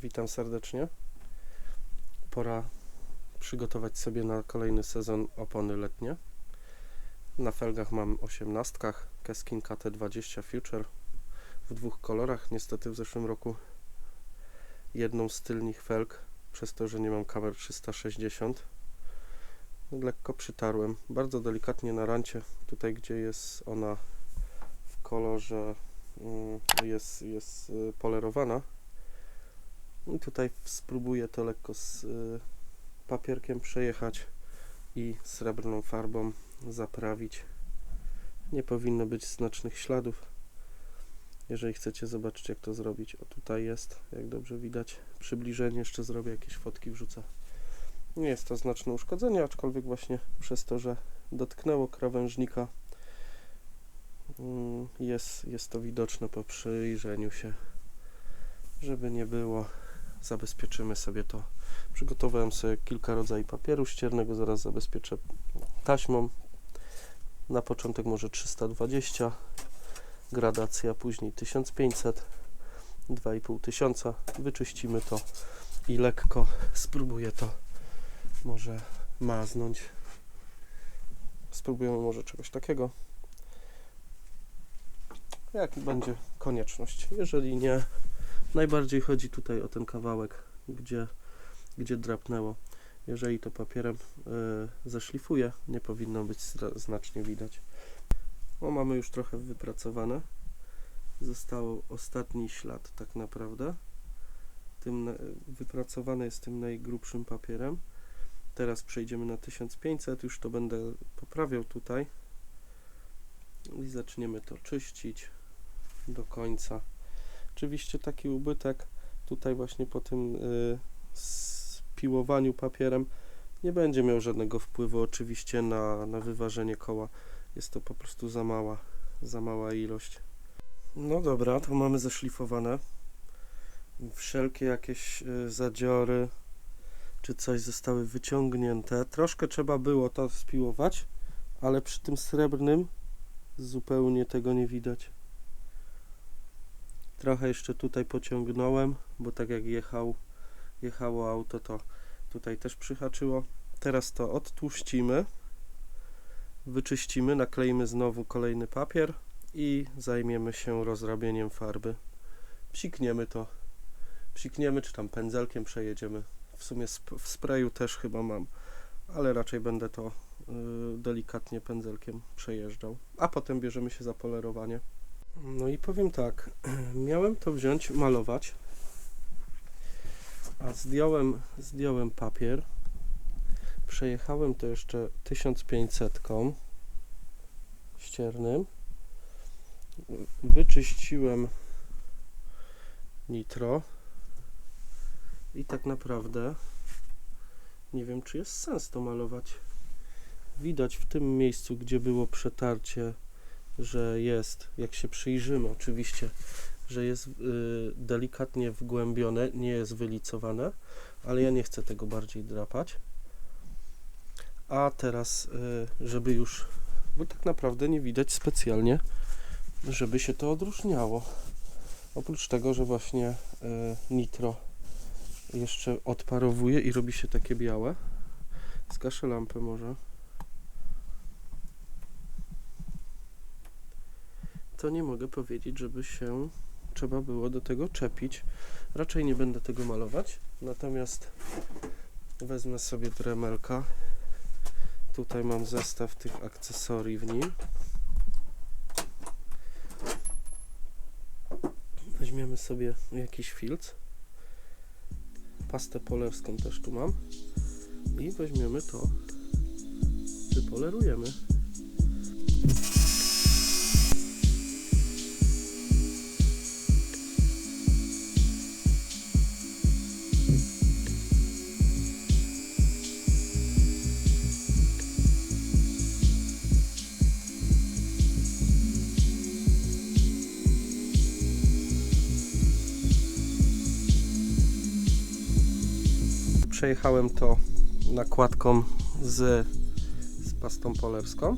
Witam serdecznie. Pora przygotować sobie na kolejny sezon opony letnie. Na felgach mam 18 Keskin KT20 Future w dwóch kolorach. Niestety w zeszłym roku jedną z tylnych felg, przez to, że nie mam kamer 360, lekko przytarłem. Bardzo delikatnie na rancie, tutaj gdzie jest ona w kolorze mm, jest, jest y, polerowana. I tutaj spróbuję to lekko z y, papierkiem przejechać i srebrną farbą zaprawić. Nie powinno być znacznych śladów. Jeżeli chcecie zobaczyć jak to zrobić, o tutaj jest, jak dobrze widać. Przybliżenie jeszcze zrobię, jakieś fotki wrzucę. Nie jest to znaczne uszkodzenie, aczkolwiek właśnie przez to, że dotknęło krawężnika mm, jest, jest to widoczne po przyjrzeniu się, żeby nie było zabezpieczymy sobie to. Przygotowałem sobie kilka rodzajów papieru ściernego, zaraz zabezpieczę taśmą. Na początek może 320, gradacja później 1500, 2500. Wyczyścimy to i lekko spróbuję to może maznąć. Spróbujemy może czegoś takiego. Jak będzie konieczność. Jeżeli nie, Najbardziej chodzi tutaj o ten kawałek, gdzie, gdzie drapnęło. Jeżeli to papierem y, zeszlifuje, nie powinno być znacznie widać. O, mamy już trochę wypracowane. Został ostatni ślad tak naprawdę. Tym wypracowane jest tym najgrubszym papierem. Teraz przejdziemy na 1500, już to będę poprawiał tutaj. I zaczniemy to czyścić do końca. Oczywiście taki ubytek tutaj właśnie po tym y, spiłowaniu papierem nie będzie miał żadnego wpływu oczywiście na, na wyważenie koła. Jest to po prostu za mała, za mała ilość. No dobra, to mamy zeszlifowane. Wszelkie jakieś y, zadziory czy coś zostały wyciągnięte. Troszkę trzeba było to spiłować, ale przy tym srebrnym zupełnie tego nie widać. Trochę jeszcze tutaj pociągnąłem, bo tak jak jechał, jechało auto, to tutaj też przyhaczyło. Teraz to odtłuścimy, wyczyścimy, nakleimy znowu kolejny papier i zajmiemy się rozrabieniem farby. Psikniemy to, psikniemy, czy tam pędzelkiem przejedziemy. W sumie sp- w sprayu też chyba mam, ale raczej będę to y, delikatnie pędzelkiem przejeżdżał. A potem bierzemy się za polerowanie. No i powiem tak, miałem to wziąć, malować, a zdjąłem, zdjąłem papier, przejechałem to jeszcze 1500 ściernym, wyczyściłem nitro i tak naprawdę nie wiem, czy jest sens to malować. Widać w tym miejscu, gdzie było przetarcie że jest, jak się przyjrzymy oczywiście, że jest y, delikatnie wgłębione, nie jest wylicowane, ale ja nie chcę tego bardziej drapać. A teraz, y, żeby już, bo tak naprawdę nie widać specjalnie, żeby się to odróżniało. Oprócz tego, że właśnie y, nitro jeszcze odparowuje i robi się takie białe. Zgaszę lampę może. To nie mogę powiedzieć, żeby się trzeba było do tego czepić. Raczej nie będę tego malować, natomiast wezmę sobie dremelka. Tutaj mam zestaw tych akcesorii w nim. Weźmiemy sobie jakiś filc. Pastę polerską też tu mam. I weźmiemy to, wypolerujemy. Przejechałem to nakładką z, z pastą polerską.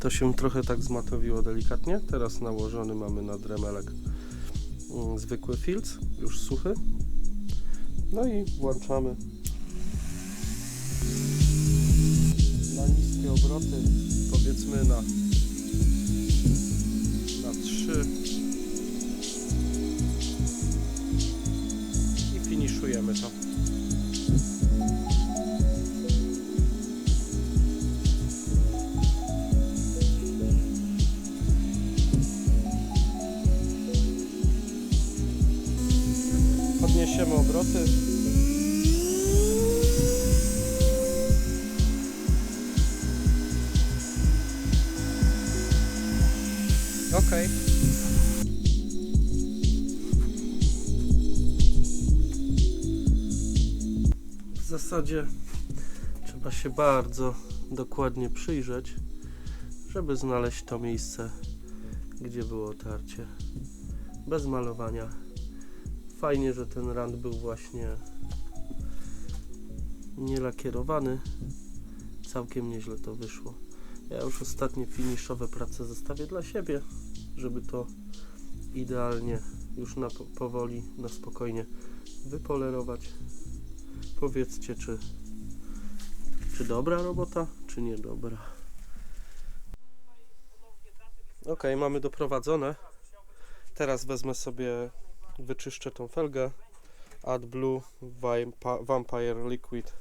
To się trochę tak zmatowiło delikatnie. Teraz nałożony mamy na dremelek mm, zwykły filc, już suchy. No i włączamy na niskie obroty, powiedzmy na, na 3 i finiszujemy to. Obroty. Okej. W zasadzie trzeba się bardzo dokładnie przyjrzeć, żeby znaleźć to miejsce, gdzie było tarcie. Bez malowania. Fajnie, że ten rand był właśnie nielakierowany. Całkiem nieźle to wyszło. Ja już ostatnie finiszowe prace zostawię dla siebie, żeby to idealnie już na po- powoli, na spokojnie wypolerować. Powiedzcie, czy, czy dobra robota, czy niedobra. Ok, mamy doprowadzone. Teraz wezmę sobie, wyczyszczę tą felgę. AdBlue Vampire Liquid.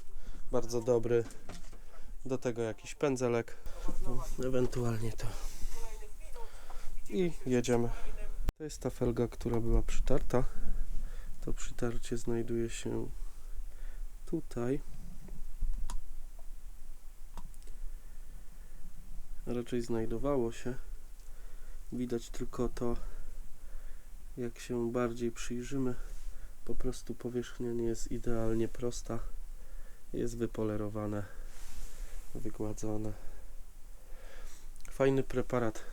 Bardzo dobry. Do tego jakiś pędzelek. Ewentualnie to. I jedziemy. To jest ta felga, która była przytarta. To przytarcie znajduje się tutaj. Raczej znajdowało się. Widać tylko to, jak się bardziej przyjrzymy. Po prostu powierzchnia nie jest idealnie prosta. Jest wypolerowane, wygładzone. Fajny preparat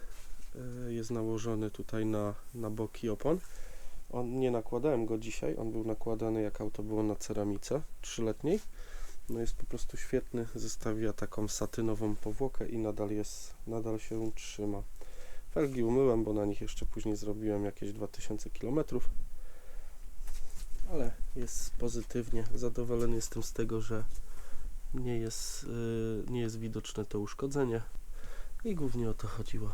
e, jest nałożony tutaj na, na boki opon. On nie nakładałem go dzisiaj, on był nakładany jak auto było na ceramice trzyletniej. No jest po prostu świetny, zestawia taką satynową powłokę i nadal jest, nadal się trzyma. Felgi umyłem, bo na nich jeszcze później zrobiłem jakieś 2000 km. Ale jest pozytywnie. Zadowolony jestem z tego, że nie jest, yy, nie jest widoczne to uszkodzenie. I głównie o to chodziło.